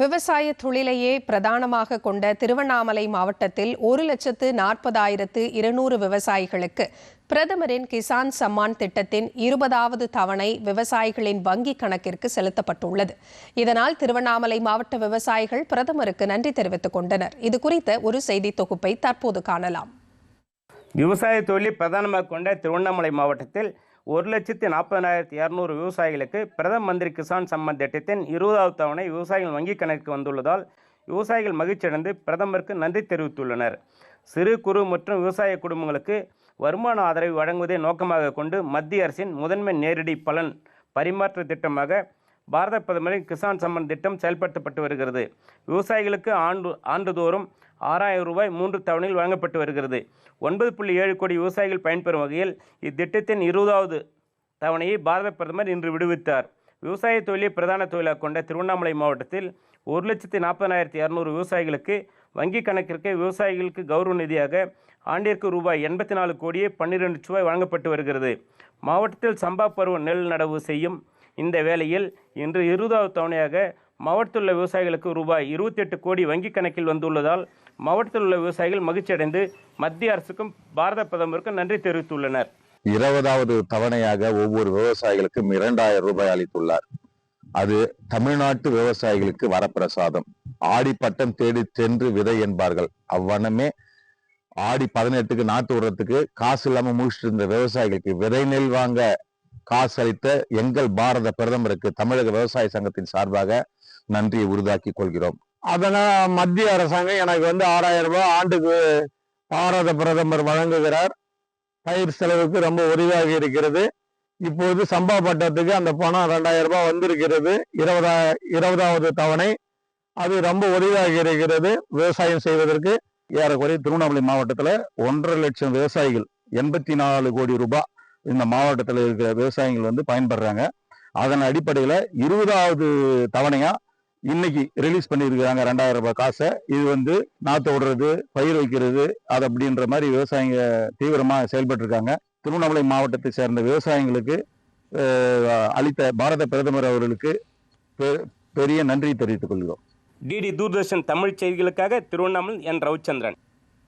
விவசாய தொழிலையே பிரதானமாக கொண்ட திருவண்ணாமலை மாவட்டத்தில் ஒரு லட்சத்து நாற்பதாயிரத்து இருநூறு விவசாயிகளுக்கு பிரதமரின் கிசான் சம்மான் திட்டத்தின் இருபதாவது தவணை விவசாயிகளின் வங்கிக் கணக்கிற்கு செலுத்தப்பட்டுள்ளது. இதனால் திருவண்ணாமலை மாவட்ட விவசாயிகள் பிரதமருக்கு நன்றி தெரிவித்துக் கொண்டனர். இது குறித்த ஒரு செய்தி தொகுப்பை தற்போது காணலாம். விவசாய தொழிலை பிரதானமாக கொண்ட திருவண்ணாமலை மாவட்டத்தில் ஒரு லட்சத்தி நாற்பதாயிரத்தி இரநூறு விவசாயிகளுக்கு பிரதம மந்திரி கிசான் சம்மன் திட்டத்தின் இருபதாவது தவணை விவசாயிகள் வங்கிக் கணக்கு வந்துள்ளதால் விவசாயிகள் மகிழ்ச்சியடைந்து பிரதமருக்கு நன்றி தெரிவித்துள்ளனர். சிறு குறு மற்றும் விவசாய குடும்பங்களுக்கு வருமான ஆதரவை வழங்குவதை நோக்கமாக கொண்டு மத்திய அரசின் முதன்மை நேரடி பலன் பரிமாற்ற திட்டமாக பாரத பிரதமரின் கிசான் சம்மன் திட்டம் செயல்படுத்தப்பட்டு வருகிறது. விவசாயிகளுக்கு ஆண்டு ஆண்டுதோறும் ஆறாயிரம் ரூபாய் மூன்று தவணையில் வழங்கப்பட்டு வருகிறது. ஒன்பது புள்ளி ஏழு கோடி விவசாயிகள் பயன்பெறும் வகையில் இத்திட்டத்தின் இருபதாவது தவணையை பாரத பிரதமர் இன்று விடுவித்தார். விவசாய தொழிலை பிரதான தொழிலாக கொண்ட திருவண்ணாமலை மாவட்டத்தில் ஒரு லட்சத்தி நாற்பதாயிரத்தி இரநூறு விவசாயிகளுக்கு வங்கி கணக்கிற்கு விவசாயிகளுக்கு கௌரவ நிதியாக ஆண்டிற்கு ரூபாய் எண்பத்தி நாலு கோடியே பன்னிரெண்டு ரூபாய் வழங்கப்பட்டு வருகிறது. மாவட்டத்தில் சம்பா பருவ நெல் நடவு செய்யும் இந்த வேளையில் இன்று இருபதாவது தவணையாக மாவட்டத்தில் உள்ள விவசாயிகளுக்கு ரூபாய் இருபத்தி எட்டு கோடி வங்கிக் கணக்கில் வந்துள்ளதால் மாவட்டத்தில் உள்ள விவசாயிகள் மகிழ்ச்சியடைந்து மத்திய அரசுக்கும் பாரத பிரதமருக்கும் நன்றி தெரிவித்துள்ளனர். இருபதாவது தவணையாக ஒவ்வொரு விவசாயிகளுக்கும் இரண்டாயிரம் ரூபாய் அளித்துள்ளார். அது தமிழ்நாட்டு விவசாயிகளுக்கு வரப்பிரசாதம். ஆடி பட்டம் தேடி சென்று விதை என்பார்கள். அவ்வனமே ஆடி பதினெட்டுக்கு நாட்டு விடுறதுக்கு காசு இல்லாம முடிச்சிட்டு இருந்த விவசாயிகளுக்கு விதை நெல் வாங்க காசு அளித்த எங்கள் பாரத பிரதமருக்கு தமிழக விவசாய சங்கத்தின் சார்பாக நன்றியை உறுதாக்கி கொள்கிறோம். அதனால் மத்திய அரசாங்கம் எனக்கு வந்து ஆறாயிரம் ரூபாய் ஆண்டுக்கு பாரத பிரதமர் வழங்குகிறார். பயிர் செலவுக்கு ரொம்ப உதவியாக இருக்கிறது. இப்போது சம்பா பட்டத்துக்கு அந்த பணம் ரெண்டாயிரம் ரூபாய் வந்திருக்கிறது. இருபதா இருபதாவது தவணை. அது ரொம்ப உதவியாக இருக்கிறது. விவசாயம் செய்வதற்கு ஏறக்குறைய திருவண்ணாமலை மாவட்டத்தில் ஒன்றரை லட்சம் விவசாயிகள் எண்பத்தி நாலு கோடி ரூபாய் இந்த மாவட்டத்தில் இருக்கிற விவசாயிகள் வந்து பயன்படுறாங்க. அதன் அடிப்படையில் இருபதாவது தவணையாக இன்னைக்கு ரிலீஸ் பண்ணியிருக்கிறாங்க. ரெண்டாயிரம் ரூபாய் காசை. இது வந்து நாற்று விடுறது பயிர் வைக்கிறது அது அப்படின்ற மாதிரி விவசாயிங்க தீவிரமாக செயல்பட்டு இருக்காங்க திருவண்ணாமலை மாவட்டத்தை சேர்ந்த விவசாயிகளுக்கு அளித்த பாரத பிரதமர் அவர்களுக்கு பெ- பெரிய நன்றி தெரிவித்துக் கொள்கிறோம். டிடி தூர்தர்ஷன் தமிழ் செய்திகளுக்காக திருவண்ணாமலை என் ரவிச்சந்திரன்.